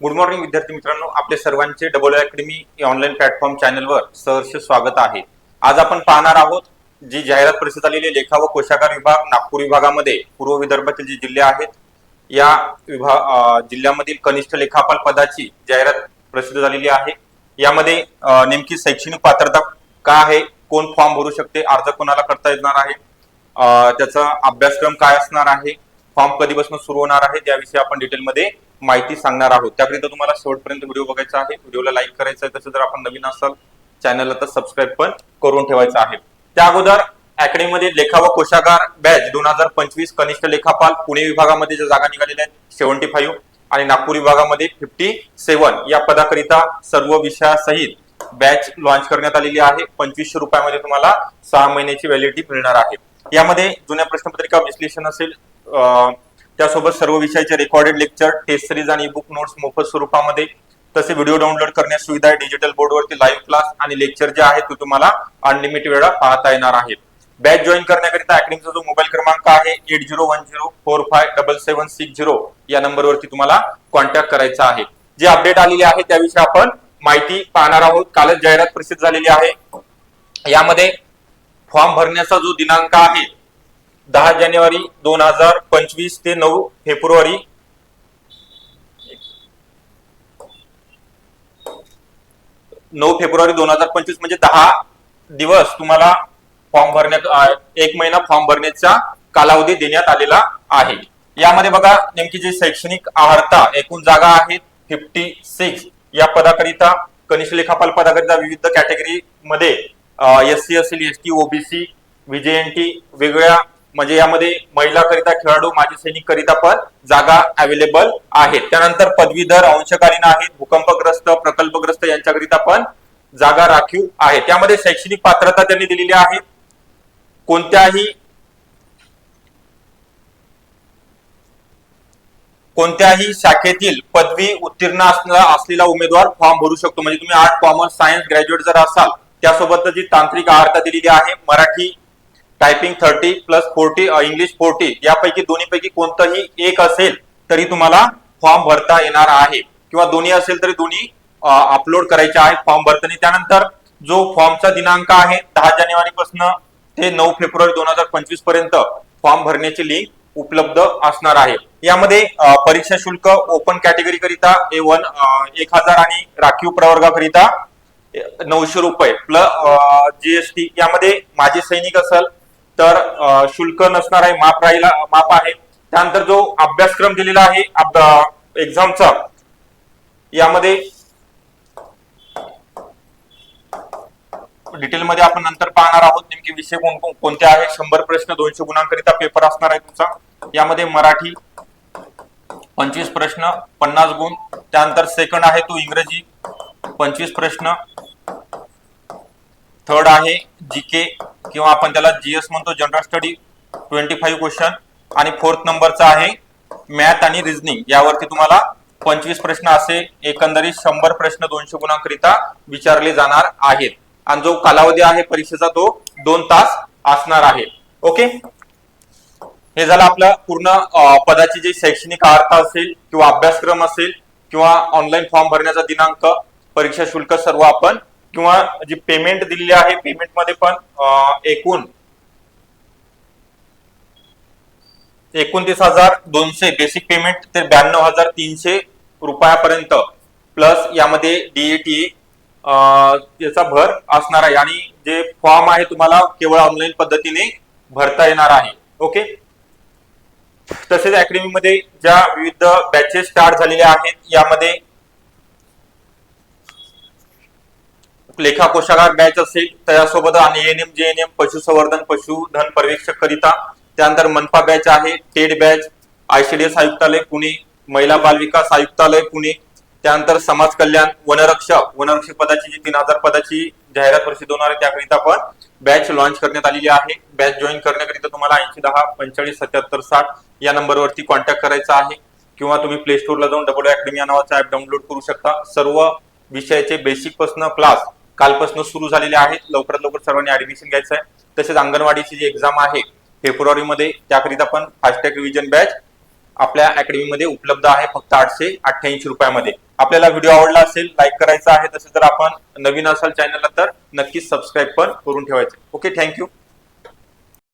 Good morning विद्यार्थी मित्रांनो. आपले सर्वांचे डबल अकॅडमी ऑनलाईन प्लॅटफॉर्म चॅनलवर सहर्ष स्वागत आहे. आज आपण पाहणार आहोत जी जाहिरात प्रसिद्ध झालेली लेखा व कोशागार विभाग नागपूर विभागामध्ये. पूर्व विदर्भातील जे जिल्हे आहेत या विभाग जिल्ह्यामधील कनिष्ठ लेखापाल पदाची जाहिरात प्रसिद्ध झालेली आहे. यामध्ये नेमकी शैक्षणिक पात्रता काय आहे कोण फॉर्म भरू शकते अर्ज कोणाला करता येणार आहे त्याचा अभ्यासक्रम काय असणार आहे फॉर्म कधीपासून सुरू होणार आहे त्याविषयी आपण डिटेलमध्ये माहिती सांगणार आहोत. त्याकरिता तुम्हाला शेवटपर्यंत व्हिडिओ बघायचा आहे. व्हिडिओला लाईक करायचा आहे. तसं जर आपण नवीन असाल चॅनलला तर सबस्क्राईब पण करून ठेवायचं आहे. त्या अगोदर अकॅडमीमध्ये लेखा व कोशागार बॅच दोन हजार पंचवीस कनिष्ठ लेखापाल पुणे विभागामध्ये ज्या जागा निघालेल्या आहेत सेव्हन्टी फाईव्ह आणि नागपूर विभागामध्ये फिफ्टी सेव्हन या पदाकरिता सर्व विषयासहित बॅच लॉन्च करण्यात आलेली आहे. पंचवीसशे रुपयामध्ये तुम्हाला सहा महिन्याची व्हॅलिडिटी मिळणार आहे. यामध्ये जुन्या प्रश्नपत्रिका विश्लेषण असेल त्यासोबत सर्व विषयाचे रेकॉर्डेड लेक्चर टेस्ट सिरीज आणि बुक नोट्स मोफत स्वरूपामध्ये. तसे व्हिडिओ डाउनलोड करण्यास सुविधा आहे. डिजिटल बोर्डवरती लाईव्ह क्लास आणि लेक्चर जे आहे ते तुम्हाला अनलिमिटेड वेळा पाहता येणार आहे बॅच जॉईन करण्याकरिता अकॅडमीचा जो मोबाईल क्रमांक आहे eight zero one zero four five double seven six zero या नंबरवरती तुम्हाला कॉन्टॅक्ट करायचा आहे. जे अपडेट आलेले आहे त्याविषयी आपण माहिती पाहणार आहोत. कालच जाहिरात प्रसिद्ध झालेली आहे. यामध्ये फॉर्म भरण्याचा जो दिनांक आहे दहा जानेवारी दोन हजार पंचवीस ते नऊ फेब्रुवारी. नऊ फेब्रुवारी दोन हजार पंचवीस म्हणजे दहा दिवस तुम्हाला फॉर्म भरण्यात एक महिना फॉर्म भरण्याचा कालावधी देण्यात आलेला आहे. यामध्ये बघा नेमकी जी शैक्षणिक आहारता एकूण जागा आहेत फिफ्टी सिक्स या पदाकरिता कनिष्ठ लेखापाल पदाकरिता विविध कॅटेगरी मध्ये एस सी असेल एस टी ओबीसी व्हीजेएनटी वेगळ्या म्हणजे यामध्ये महिला करिता खेळाडू माजी सैनिक करिता पण जागा अवेलेबल आहेत. त्यानंतर पदवीधर अंशकालीन आहेत भूकंपग्रस्त प्रकल्पग्रस्त यांच्याकरिता पण जागा राखीव आहे. त्यामध्ये शैक्षणिक पात्रता त्यांनी दिलेली आहे. कोणत्याही कोणत्याही शाखेतील पदवी उत्तीर्ण असलेला असलेला उमेदवार फॉर्म भरू शकतो. म्हणजे तुम्ही आर्ट कॉमर्स सायन्स ग्रॅज्युएट जर असाल त्यासोबत जी तांत्रिक आहारता दिलेली आहे Marathi typing thirty plus forty English forty यापैकी दोन्हीपैकी कोणतंही एक असेल तरी तुम्हाला फॉर्म भरता येणार आहे. किंवा दोन्ही असेल तरी दोन्ही uh, अपलोड करायचे आहे फॉर्म भरताना. त्यानंतर जो फॉर्मचा दिनांक आहे दहा जानेवारी पासून ते नऊ फेब्रुवारी दोन हजार पंचवीसपर्यंत फॉर्म भरण्याची लिंक उपलब्ध असणार आहे. यामध्ये uh, परीक्षा शुल्क ओपन कॅटेगरी करिता ए वन uh, एक हजार आणि राखीव प्रवर्गाकरिता नऊशे रुपये प्लस जीएसटी यामध्ये माझे सैनिक असेल तर शुल्क नसणार आहे माफ राहिला माफ आहे. त्यानंतर जो अभ्यासक्रम दिलेला आहे एक्झामचा यामध्ये डिटेलमध्ये आपण नंतर पाहणार आहोत नेमके विषय कोण कोण- कोणते आहे शंभर प्रश्न दोनशे गुणांकरिता पेपर असणार आहे तुमचा. यामध्ये मराठी पंचवीस प्रश्न पन्नास गुण. त्यानंतर सेकंड आहे तो इंग्रजी पंचवीस प्रश्न. थर्ड आहे जीके किंवा आपण त्याला जीएस म्हणतो general study twenty five question आणि फोर्थ नंबरचा आहे मॅथ आणि रिझनिंग यावरती तुम्हाला पंचवीस प्रश्न असे एकंदरीत शंभर प्रश्न दोनशे गुणांकरिता विचारले जाणार आहेत. आणि जो कालावधी आहे परीक्षेचा तो दोन तास असणार आहे. ओके हे झालं आपलं पूर्ण पदाची जी शैक्षणिक अर्थ असेल किंवा अभ्यासक्रम असेल किंवा ऑनलाईन फॉर्म भरण्याचा दिनांक परीक्षा शुल्क सर्व आपण किंवा जी पेमेंट दिलेली आहे पेमेंटमध्ये पण एकूण एकोणतीस हजार दोनशे बेसिक पेमेंट ते ब्याण्णव हजार तीनशे रुपयापर्यंत. प्लस यामध्ये डीएटी याचा भर असणार आहे. आणि जे फॉर्म आहे तुम्हाला केवळ ऑनलाईन पद्धतीने भरता येणार आहे. ओके तसेच अकॅडमीमध्ये ज्या विविध बॅचेस स्टार्ट झालेल्या आहेत यामध्ये लेखा कोशागार बॅच असेल त्यासोबत आणि N M J N M पशुसंवर्धन पशुधन पर्यवेक्षक करिता त्यानंतर मनपा बॅच आहे टेड बॅच आयसीडीएस आयुक्तालय पुणे महिला बाल विकास आयुक्तालय पुणे. त्यानंतर समाज कल्याण वनरक्षक वनरक्षक पदाची जी तीन हजार पदाची जाहिरात प्रसिद्ध होणार आहे त्याकरिता पण बॅच लॉन्च करण्यात आलेली आहे. बॅच जॉईन करण्याकरिता तुम्हाला ऐंशी दहा पंचेचाळीस सत्याहत्तर साठ या नंबरवरती कॉन्टॅक्ट करायचा आहे. किंवा तुम्ही प्ले स्टोरला जाऊन डबल अकॅडमी या नावाचा ऍप डाउनलोड करू शकता. सर्व विषयाचे बेसिकपासून क्लास कालपासून सुरू झालेले आहेत. लवकरात लवकर सर्वांनी ऍडमिशन घ्यायचं आहे. तसेच अंगणवाडीची जी एक्झाम आहे फेब्रुवारीमध्ये त्याकरिता पण फास्टॅग रिव्हिजन बॅच आपल्या अकॅडमीमध्ये उपलब्ध आहे फक्त आठशे अठ्ठ्याऐंशी रुपयामध्ये. आपल्याला व्हिडिओ आवडला असेल लाईक करायचा आहे तसे जर आपण नवीन असाल चॅनलला तर नक्कीच सबस्क्राईब पण करून ठेवायचे. Okay thank you